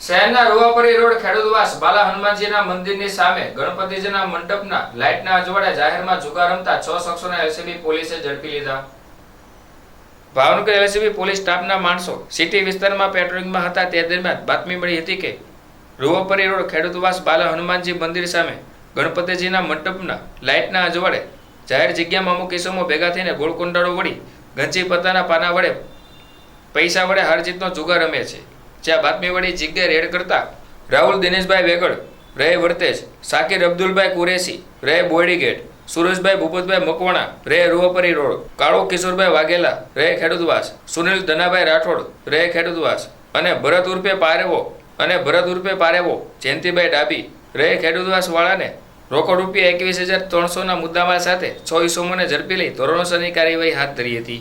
શહેરના રૂવાપરી રોડ ખેડૂતવાસ બાલા હનુમાનજીના મંદિરની સામે ગણપતિજીના મંડપના લાઇટના અજવાળે જાહેરમાં જુગાર રમતા છ શખ્સોને એલસીબી પોલીસે ઝડપી લીધા. ભાવનગર એલસીબી પોલીસ સ્ટાફના માણસો સિટી વિસ્તારમાં પેટ્રોલિંગમાં હતા તે દરમિયાન બાતમી મળી હતી કે રૂવાપરી રોડ ખેડૂતવાસ બાલા હનુમાનજી મંદિર સામે ગણપતિજીના મંડપના લાઇટના અજવાળે જાહેર જગ્યામાં અમુક કિસ્સોમાં ભેગા થઈને ગોળકુંડાળો વળી ગંજી પત્તાના પાના વડે પૈસા વડે હારજીતનો જુગાર રમે છે. જ્યાં બાતમીવાળી જગ્યાએ રેડ કરતા રાહુલ, દિનેશભાઈ વેગડ રહે વર્તેજ, સાકિર, અબ્દુલભાઈ કુરેશી રહે બોડીગેટ સુરેશભાઈ ભૂપતભાઈ મકવાણા રહે રૂહપરી રોડ, કાળો કિશોરભાઈ વાઘેલા રહે ખેડૂતવાસ, સુનિલ ધનાભાઈ રાઠોડ રહે ખેડૂતવાસ અને ભરત ઉર્ફે પારેવો અને ભરત ઉર્ફે પારેવો, જયંતિભાઈ ડાબી રહે ખેડૂતવાસવાળાને રોકડ રૂપિયા એકવીસ હજાર ત્રણસોના મુદ્દામાલ સાથે છ ઈસોમોને ઝડપી લઈ ધોરણોસરની કાર્યવાહી હાથ ધરી હતી.